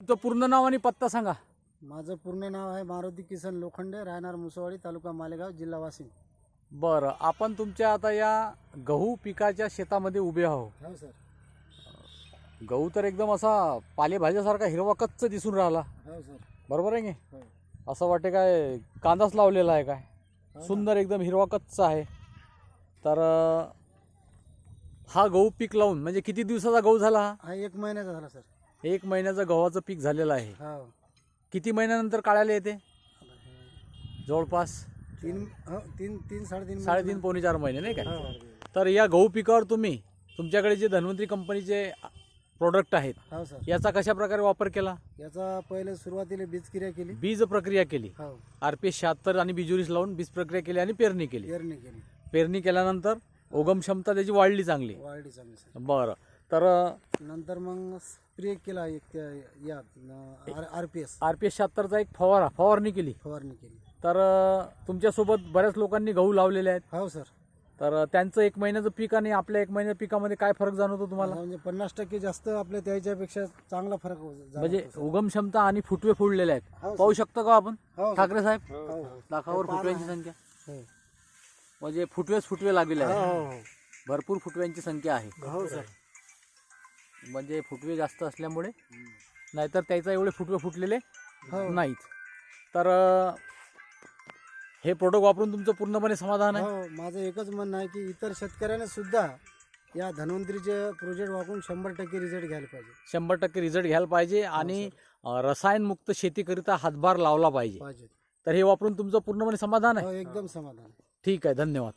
तुमचं पूर्ण नाव आणि पत्ता सांगा. माझं पूर्ण नाव आहे मारुती किसन लोखंडे राहणार मुसवाडी तालुका मालेगाव जिल्हा वाशिम. बरं आपण तुमच्या आता या गहू पिकाच्या शेतामध्ये उभे आहोत. हो सर. गहू तर एकदम असा पालेभाज्यासारखा हिरवा कच्च दिसून राहिला. हो सर. बरोबर आहे की? हो. असं वाटते काय कांदाच लावलेला आहे काय? हो ना. सुंदर एकदम हिरवा कच्चा आहे. तर अं, हा गहू पीक लावून म्हणजे किती दिवसाचा गहू झाला हा? हा एक महिन्याचा झाला सर. एक महिन्याचं गव्हाचं पीक झालेलं आहे. हो. किती महिन्यानंतर काढायला येते? जवळपास तीन हो तीन तीन साडेतीन साडेतीन पावणे चार महिने नाही काय हो. तर या गहू पिकावर तुम्ही तुमच्याकडे जे धन्वंतरी कंपनीचे प्रोडक्ट आहेत हो सर. याचा कशा प्रकारे वापर केला? याचा पहिले सुरुवातीला बीज क्रिया केली. बीज प्रक्रिया केली. हो. आर पी शहात्तर आणि बिजुरीस लावून बीज प्रक्रिया केली आणि पेरणी केली. पेरणी केली. पेरणी केल्यानंतर उगम क्षमता त्याची वाढली चांगली. वाढली चांगली सर. बरं. तर नंतर मग स्प्रे केला एक त्या या R P S. R P S शहात्तरचा एक फवारा फवारणी केली. फवारणी केली. तर तुमच्यासोबत बऱ्याच लोकांनी गहू लावलेले आहेत. हो सर. तर त्यांचं एक महिन्याचं पीक आणि आपल्या एक महिन्याच्या पिकामध्ये काय फरक जाणवतो तुम्हाला? म्हणजे पन्नास टक्के जास्त आपल्या त्याच्यापेक्षा चांगला फरक म्हणजे. उगम क्षमता आणि फुटवे फुडलेले आहेत. हो, पाहू शकतो का आपण? हो. ठाकरे साहेब हो, पाहा फुटव्यांची. संख्या. म्हणजे फुटवेच फुटवे लागलेले आहेत. भरपूर फुटव्यांची संख्या आहे. सर. म्हणजे फुटवे जास्त असल्यामुळे नाहीतर त्याचा एवढे फुटवे फुटलेले हो. नाहीत. तर हे प्रोडक्ट वापरून तुमचं पूर्णपणे समाधान आहे? हो माझं एकच म्हणणं आहे की इतर शेतकऱ्याने सुद्धा या धन्वंतरीचे प्रोजेक्ट वापरून शंभर टक्के रिझल्ट घ्यायला पाहिजे. शंभर टक्के रिझल्ट घ्यायला पाहिजे आणि अं, रसायनमुक्त शेतीकरिता हातभार लावला पाहिजे. पाहिजे. तर हे वापरून तुमचं पूर्णपणे समाधान आहे? हो एकदम समाधान ठीक आहे धन्यवाद.